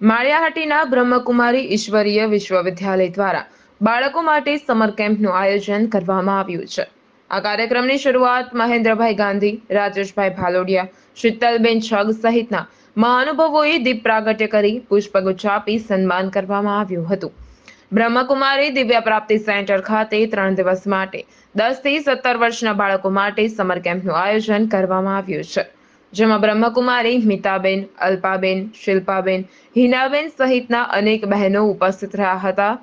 માળિયાહાટીના બ્રહ્મકુમારી ઈશ્વરીય વિશ્વવિદ્યાલય દ્વારા બાળકો માટે સમર કેમ્પનું આયોજન કરવામાં આવ્યું છે. આ કાર્યક્રમની શરૂઆત મહેન્દ્રભાઈ ગાંધી, રાજેશભાઈ ભાલોડિયા, શીતલબેન છગ સહિતના મહાનુભાવોએ દીપ પ્રાગટ્ય કરી પુષ્પગુચ્છ આપી સન્માન કરવામાં આવ્યું હતું. બ્રહ્મકુમારી દિવ્ય પ્રાપ્તિ સેન્ટર ખાતે ત્રણ દિવસ માટે દસથી સત્તર વર્ષના બાળકો માટે સમર કેમ્પનું આયોજન કરવામાં આવ્યું છે. જેમાં બ્રહ્મકુમારી, મિતાબેન, અલ્પાબેન, શિલ્પાબેન, હિનાબેન સહિતના અનેક બહેનો ઉપસ્થિત રહ્યા હતા.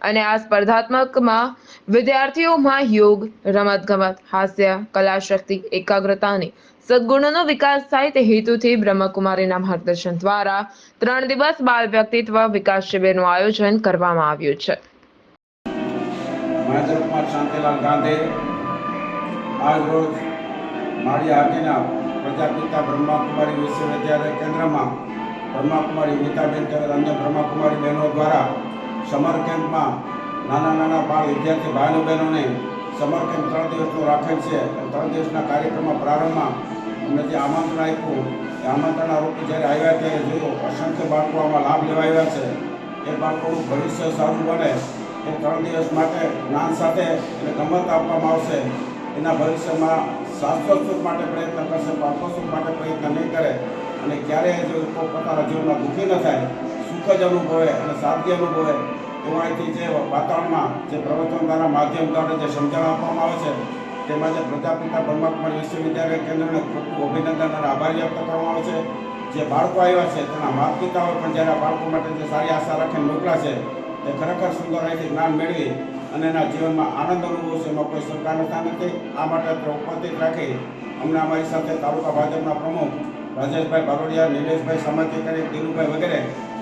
અને આ સ્પર્ધાત્મકમાં વિદ્યાર્થીઓમાં યોગ, રમતગમત, હાસ્ય, કલાશક્તિ, એકાગ્રતા અને સદગુણોનો વિકાસ થાય તે હેતુથી બ્રહ્મકુમારીના માર્ગદર્શન દ્વારા ત્રણ દિવસ બાળ વ્યક્તિત્વ વિકાસ શિબિરનું આયોજન કરવામાં આવ્યું છે. શાંતિલાલ ગાંધી આજ રોજ માળી હાટીના પ્રજાપિતા બ્રહ્માકુમારી વિશ્વવિદ્યાલય કેન્દ્રમાં બ્રહ્માકુમારી ગીતાબેન તેમજ અન્ય બ્રહ્માકુમારી બહેનો દ્વારા સમર કેમ્પમાં નાના નાના બાળ વિદ્યાર્થી ભાઈઓ બહેનોને સમર કેમ્પ ત્રણ દિવસનું રાખેલ છે. ત્રણ દિવસના કાર્યક્રમમાં પ્રારંભમાં અમને જે આમંત્રણ આપ્યું, એ આમંત્રણ આરોપી જ્યારે આવ્યા ત્યારે જોયું, અસંખ્ય બાળકો આમાં લાભ લેવા આવ્યા છે. એ બાળકોનું ભવિષ્ય સારું બને. એ ત્રણ દિવસ માટે જ્ઞાન સાથે એને ગમત આપવામાં આવશે. એના ભવિષ્યમાં શાશ્વત સુખ માટે પ્રયત્ન કરશે પાર્થો સુખ માટે પ્રયત્ન નહીં કરે અને ક્યારેય જો પોતાના જીવનમાં દુઃખી ન થાય, સુખ જ અનુભવે અને સાદગી અનુભવે એવું જે વાતાવરણમાં જે પ્રવચન દ્વારા માધ્યમ દ્વારા જે સમજણ આપવામાં આવે છે, તેમાં જે પ્રજાપિતા બ્રહ્માકુમારી વિશ્વવિદ્યાલય કેન્દ્રને ખૂબ ખૂબ અભિનંદન અને આભાર વ્યક્ત કરવામાં આવે છે. જે બાળકો આવ્યા છે, તેના માતા પિતાઓ પણ જ્યારે બાળકો માટે જે સારી આશા રાખીને મોકલા છે, તે ખરેખર સુંદર અહીંથી જ્ઞાન મેળવી અને એના જીવનમાં આનંદ અનુભવશે એમાં કોઈ સરકાર નતા નથી આ માટે તે ઉપસ્થિત રાખી અમને અમારી સાથે તાલુકા ભાજપના પ્રમુખ રાજેશભાઈ બારોડિયા, નિલેશભાઈ સમાધિકારી ધીરુભાઈ વગેરે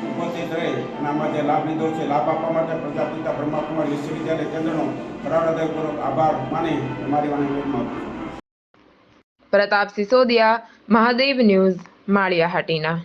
ઉપસ્થિત રહી અને આમાં જે લાભ લીધો છે, લાભ આપવા માટે પ્રજાપિતા બ્રહ્માકુમાર વિશ્વવિદ્યાલય કેન્દ્રનો હૃદયપૂર્વક આભાર માની મારી વાણી. પ્રતાપ સિસોદિયા, મહાદેવ ન્યૂઝ, માળિયાહાટીના